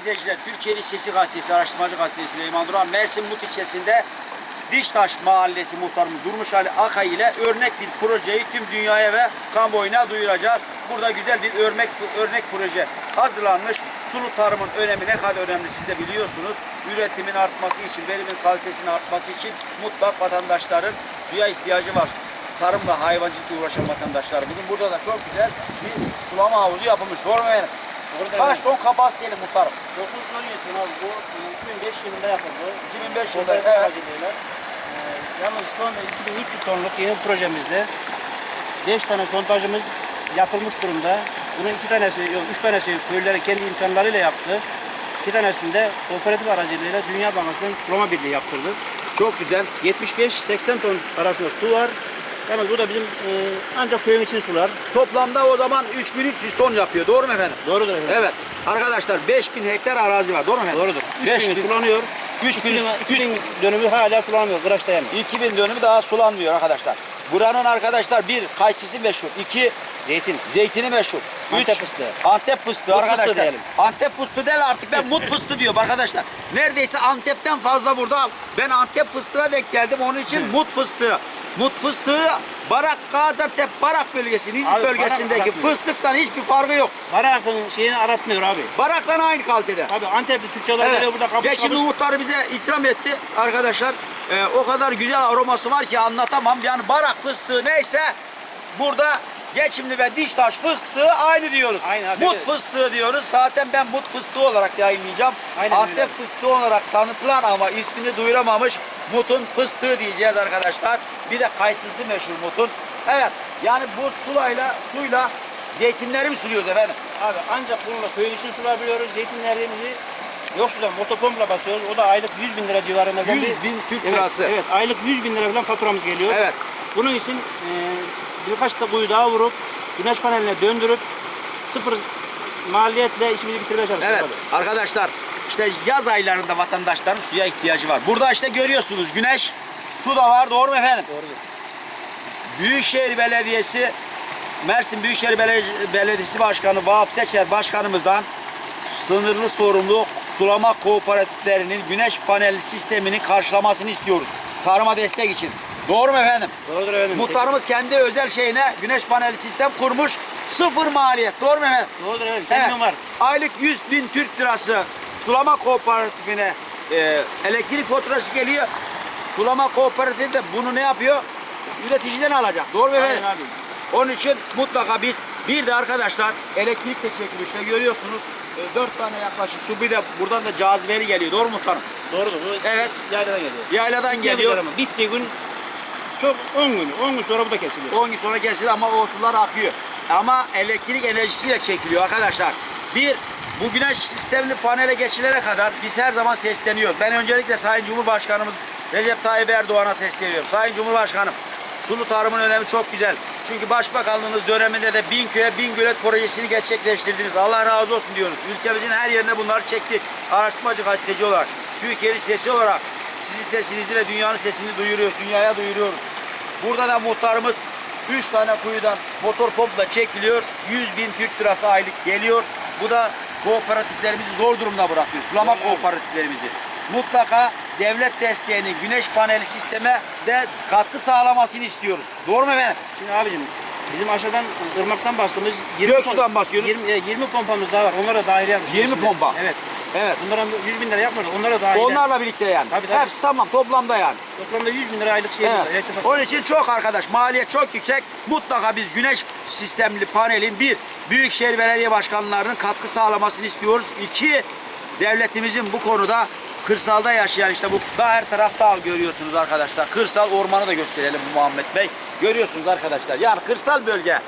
izleyiciler, Türkiye'nin Sesi Gazetesi, Araştırmacı Gazetesi Süleyman Duran, Mersin Mut ilçesinde Diştaş Mahallesi muhtarımız Durmuş Ali Akay ile örnek bir projeyi tüm dünyaya ve kamuoyuna duyuracağız. Burada güzel bir örnek örnek proje hazırlanmış. Sulu tarımın önemi ne kadar önemli siz de biliyorsunuz. Üretimin artması için, verimin kalitesinin artması için mutlak vatandaşların suya ihtiyacı var. Tarımla, hayvancılıkla uğraşan vatandaşlarımızın. Burada da çok güzel bir sulama havuzu yapılmış. Doğru mu efendim? Kaç ton kapasiteli muhtarım? 9 ton yetiyor abi. Bu 2005 yılında yapıldı. 2005 yılında, evet. Ee, yalnız anda 2300 tonluk yeni projemizde 5 tane kontajımız yapılmış durumda. Bunun iki tanesi, yok üç tanesi köylüleri kendi imkanlarıyla yaptı. İki tanesini de kooperatif aracılığıyla Dünya Bankası'nın sulama birliği yaptırdı. Çok güzel. 75-80 ton arasında su var. Yalnız bu da bizim e, ancak köyün için sular. Toplamda o zaman 3300 ton yapıyor. Doğru mu efendim? Doğrudur efendim. Evet. Arkadaşlar 5000 hektar arazi var. Doğru mu efendim? Doğrudur. 5000 3000 sulanıyor. 3000 2000, 2000 dönümü hala sulanmıyor. Kıraç dayanıyor. 2000 dönümü daha sulanmıyor arkadaşlar. Buranın arkadaşlar bir kayısısı meşhur, iki Zeytin. zeytini meşhur. Antep üç, fıstığı. Antep fıstığı Mut arkadaşlar. fıstığı diyelim. Antep fıstığı değil artık ben mut fıstığı diyorum arkadaşlar. Neredeyse Antep'ten fazla burada. Ben Antep fıstığına denk geldim onun için mut fıstığı. Mut fıstığı Barak Gaziantep Barak bölgesi, Nizip Abi, bölgesindeki Barak fıstıktan hiçbir farkı yok. Barak'ın şeyini aratmıyor abi. Barak'la aynı kalitede. Abi Antepli Türkçeler Evet. geliyor burada kapış Geçimli kapış. muhtarı bize ikram etti arkadaşlar. Ee, o kadar güzel aroması var ki anlatamam. Yani barak fıstığı neyse burada geçimli ve diştaş fıstığı aynı diyoruz. Aynı abi, mut fıstığı diyoruz. Zaten ben mut fıstığı olarak yayınlayacağım. Aynen Antep öyle. fıstığı olarak tanıtılan ama ismini duyuramamış mutun fıstığı diyeceğiz arkadaşlar. Bir de kayısısı meşhur mutun. Evet yani bu sulayla suyla zeytinleri mi suluyoruz efendim? Abi ancak bununla köyün için sulabiliyoruz. Zeytinlerimizi yok sudan motopompla basıyoruz. O da aylık 100 bin lira civarında. 100 bir- bin Türk evet, lirası. Evet aylık 100 bin lira falan faturamız geliyor. Evet. Bunun için e, birkaç da kuyu daha vurup güneş paneline döndürüp sıfır maliyetle işimizi bitirmeye çalışıyoruz. Evet abi. arkadaşlar işte yaz aylarında vatandaşların suya ihtiyacı var. Burada işte görüyorsunuz güneş, su da var doğru mu efendim? Doğrudur. Büyükşehir Belediyesi, Mersin Büyükşehir Bele- Belediyesi Başkanı Vahap Seçer Başkanımızdan sınırlı sorumlu sulama kooperatiflerinin güneş paneli sisteminin karşılamasını istiyoruz. Tarıma destek için. Doğru mu efendim? Doğrudur efendim. Muhtarımız kendi özel şeyine güneş paneli sistem kurmuş. Sıfır maliyet. Doğru mu efendim? Doğrudur efendim. Evet. Kendim var. Aylık 100 bin Türk lirası sulama kooperatifine e, elektrik faturası geliyor. Sulama kooperatifi de bunu ne yapıyor? Üreticiden alacak. Doğru mu efendim? Aynen abi. Onun için mutlaka biz bir de arkadaşlar elektrik de çekiliyor. İşte görüyorsunuz e, dört tane yaklaşık su bir de buradan da cazibeli geliyor. Doğru mu muhtarım? Doğrudur. Bu Evet. yayladan geliyor. Yayladan geliyor. Ama bittiği gün çok 10 gün. 10 gün sonra bu da kesiliyor. 10 gün sonra kesilir ama o sular akıyor. Ama elektrik enerjisiyle çekiliyor arkadaşlar. Bir, bu güneş sistemli panele geçilene kadar biz her zaman sesleniyoruz. Ben öncelikle Sayın Cumhurbaşkanımız Recep Tayyip Erdoğan'a sesleniyorum. Sayın Cumhurbaşkanım, sulu tarımın önemi çok güzel. Çünkü başbakanlığınız döneminde de bin köye bin gölet projesini gerçekleştirdiniz. Allah razı olsun diyoruz. Ülkemizin her yerine bunları çektik. Araştırmacı gazeteci olarak, Türkiye'nin sesi olarak sizin sesinizi ve dünyanın sesini duyuruyoruz, dünyaya duyuruyoruz. Burada da muhtarımız 3 tane kuyudan motor pompla çekiliyor. 100 bin Türk lirası aylık geliyor. Bu da kooperatiflerimizi zor durumda bırakıyor. Sulama kooperatiflerimizi. Mutlaka devlet desteğini güneş paneli sisteme de katkı sağlamasını istiyoruz. Doğru mu efendim? Şimdi abicim bizim aşağıdan ırmaktan bastığımız 20 Göksu'dan basıyoruz. 20, e, 20 pompamız daha var. Onlara dahil yapmışız. 20 şimdi. pompa. Evet. Evet. Bunlara 100 bin lira yapmadık. Onlara dahil. Onlarla birlikte yani. Tabii, tabii. Hepsi tamam toplamda yani. Toplamda 100 bin lira aylık şey. Evet. faturası. Onun için çok arkadaş maliyet çok yüksek. Mutlaka biz güneş sistemli panelin bir Büyükşehir Belediye Başkanlarının katkı sağlamasını istiyoruz. İki devletimizin bu konuda kırsalda yaşayan işte bu da her taraf dağ görüyorsunuz arkadaşlar. Kırsal ormanı da gösterelim Muhammed Bey. Görüyorsunuz arkadaşlar. Yani kırsal bölge.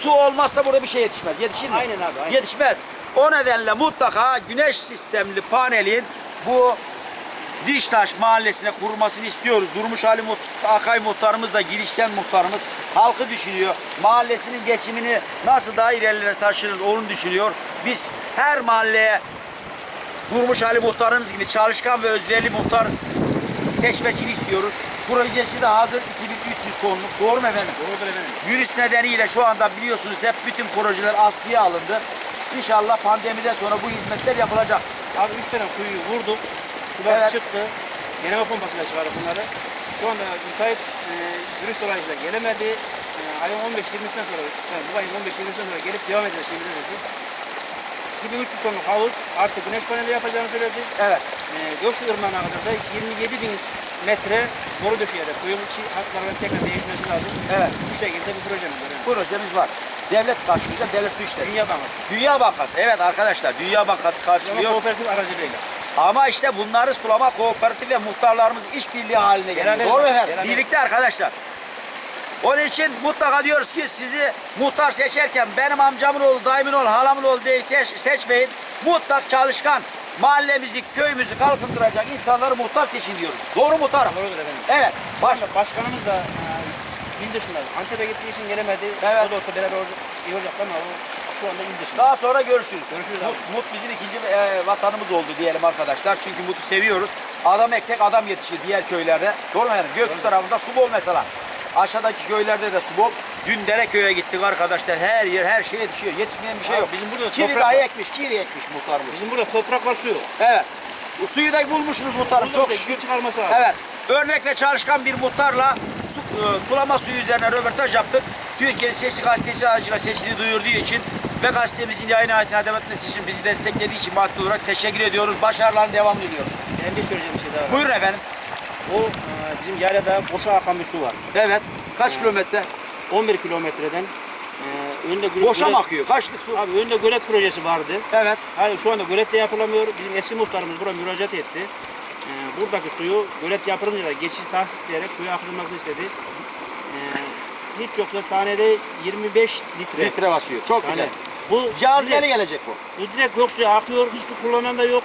Su olmazsa burada bir şey yetişmez. Yetişir mi? Aynen abi, aynen. Yetişmez. O nedenle mutlaka güneş sistemli panelin bu Diştaş mahallesine kurulmasını istiyoruz. Durmuş Ali Mut- Akay muhtarımız da girişten muhtarımız halkı düşünüyor. Mahallesinin geçimini nasıl daha ilerilere taşırız onu düşünüyor. Biz her mahalleye Durmuş Ali muhtarımız gibi çalışkan ve özverili muhtar seçmesini istiyoruz. Projesi de hazır 2300 tonluk. Doğru mu efendim? Doğrudur efendim. Virüs nedeniyle şu anda biliyorsunuz hep bütün projeler askıya alındı. İnşallah pandemiden sonra bu hizmetler yapılacak. Abi üç tane kuyuyu vurduk. Sular Evet. çıktı. Yeneme pompasıyla çıkardık bunları. Şu anda müsait e, virüs dolayısıyla gelemedi. E, ayın 15-20'sinden sonra, yani bu ayın 15-20'sinden sonra gelip devam edeceğiz. 2300 tonluk havuz artı güneş paneli yapacağını söyledi. Evet. E, Göksu Irmağı'na kadar da 27 bin metre boru döşeyerek kuyunun içi hatlarının tekrar değişmesi lazım. Evet. Bu şekilde bir projemiz var. Yani. Projemiz var. Devlet karşılığında devlet su işleri. Dünya Bankası. Dünya Bankası. Evet arkadaşlar Dünya Bankası Ama karşılıyor. kooperatif aracılığıyla. Ama işte bunları sulama kooperatif ve muhtarlarımız işbirliği haline. Beraber Doğru mu efendim? Birlikte arkadaşlar. Onun için mutlaka diyoruz ki sizi muhtar seçerken benim amcamın oğlu, dayımın oğlu, halamın oğlu diye seç- seçmeyin. Mutlak çalışkan, mahallemizi, köyümüzü kalkındıracak insanları muhtar seçin diyoruz. Doğru muhtarım. Doğrudur efendim. Evet. Baş, Başka, başkanımız da e, il dışında. Antep'e gittiği için gelemedi. Evet. O da olsa beraber iyi olacak ama o şu anda il dışında. Daha sonra görüşürüz. Görüşürüz Mut, abi. Mut bizim ikinci e, vatanımız oldu diyelim arkadaşlar. Çünkü Mut'u seviyoruz. Adam eksek adam yetişir diğer köylerde. Doğru mu yani? Göksu tarafında su bol mesela. Aşağıdaki köylerde de su bol. Dün Dereköy'e gittik arkadaşlar. Her yer her şey yetişiyor. Yetişmeyen bir şey Abi yok. bizim burada Kiri toprak dahi var. ekmiş, kiri ekmiş muhtarımız. Bizim burada toprak var su yok. Evet. Bu suyu da bulmuşsunuz muhtarım. Çok Çok şükür. çıkarması lazım. Evet. Örnek ve çalışkan bir muhtarla su, e, sulama suyu üzerine röportaj yaptık. Türkiye Sesi Gazetesi aracıyla sesini duyurduğu için ve gazetemizin yayın hayatına devam etmesi için bizi desteklediği için maddi olarak teşekkür ediyoruz. Başarıların devamını diliyoruz. Benim bir söyleyeceğim bir şey daha var. Buyurun efendim. O e, bizim yaylada boşa akan bir su var. Evet. Kaç kilometre? 11 kilometreden e, önünde gölet, Boşa mı gölet- akıyor? Kaçlık su? Abi önünde gölet projesi vardı. Evet. Hayır şu anda gölet de yapılamıyor. Bizim eski muhtarımız buraya müracaat etti. Ee, buradaki suyu gölet yapılınca da geçici tahsis isteyerek suyu akıtılmasını istedi. Ee, hiç yoksa saniyede 25 litre. Litre basıyor. Çok Yani güzel. bu Cazibeli direkt, gelecek bu. bu direkt yok suya akıyor. Hiçbir kullanan da yok.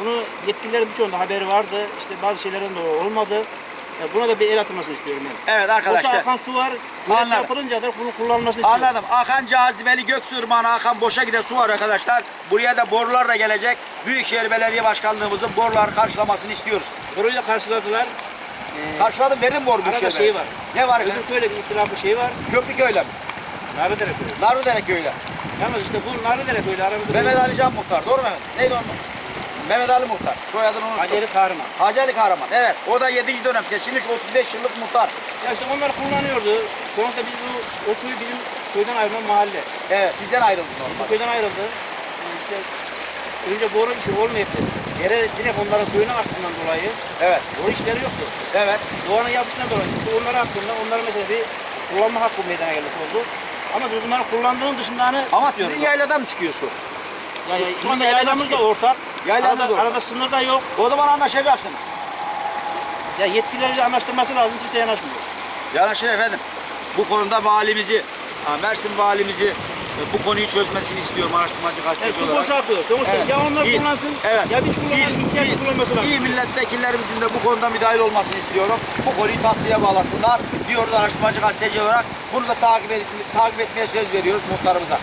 Bunu yetkililerin birçoğunda haberi vardı. İşte bazı şeylerin de olmadı. Buna da bir el atılmasını istiyorum ben. Evet Boşa arkadaşlar. akan su var. Anladım. yapılınca da bunun kullanılmasını istiyorum. Anladım. Akan cazibeli Göksu Irmağı'na akan boşa giden su var arkadaşlar. Buraya da borular da gelecek. Büyükşehir Belediye Başkanlığımızın borular karşılamasını istiyoruz. Burayı karşıladılar. Ee, Karşıladım verdim boru Arada Büyükşehir şey var. Ne var bir itirafı şey var. Köprüköy'le mi? Narıdere köyü. Narlıdere köyüyle. Yalnız işte bu Narıdere köyü aramızda Mehmet Ali Can Muhtar. Doğru mu Mehmet? Neydi onun? Mehmet Ali Muhtar. Soyadını unuttum. Haceli Kahraman. Hacı Ali Kahraman. Evet. O da 7. dönem seçilmiş 35 yıllık muhtar. Ya işte onlar kullanıyordu. Sonuçta biz bu o bizim köyden ayrılan mahalle. Evet. Sizden ayrıldı normal. köyden ayrıldı. İşte önce boru işi olmayıp yere direkt onların suyunu açtığından dolayı Evet. boru işleri yoktu. Evet. Doğanın yapısından dolayı işte onları hakkında onlara mesela bir kullanma hakkı meydana gelmiş oldu. Ama biz bunları kullandığın dışında hani Ama sizin yayladan mı çıkıyor su? yani şu anda yaylamız da ortak. Yaylamız arada, ortak. arada sınır da yok. O zaman anlaşacaksınız. Ya yetkililerle anlaştırması lazım. Kimse yanaşmıyor. Yanaşın efendim. Bu konuda valimizi, Mersin valimizi e, bu konuyu çözmesini istiyorum araştırmacı gazeteci su olarak. boşaltıyor. Sonuçta Evet. ya onlar İyi. kullansın Evet. ya biz kullanalım. İhtiyaç kullanması lazım. iyi milletvekillerimizin de bu konuda müdahil olmasını istiyorum. Bu konuyu tatlıya bağlasınlar diyoruz araştırmacı gazeteci olarak. Bunu da takip, et, takip etmeye söz veriyoruz muhtarımıza.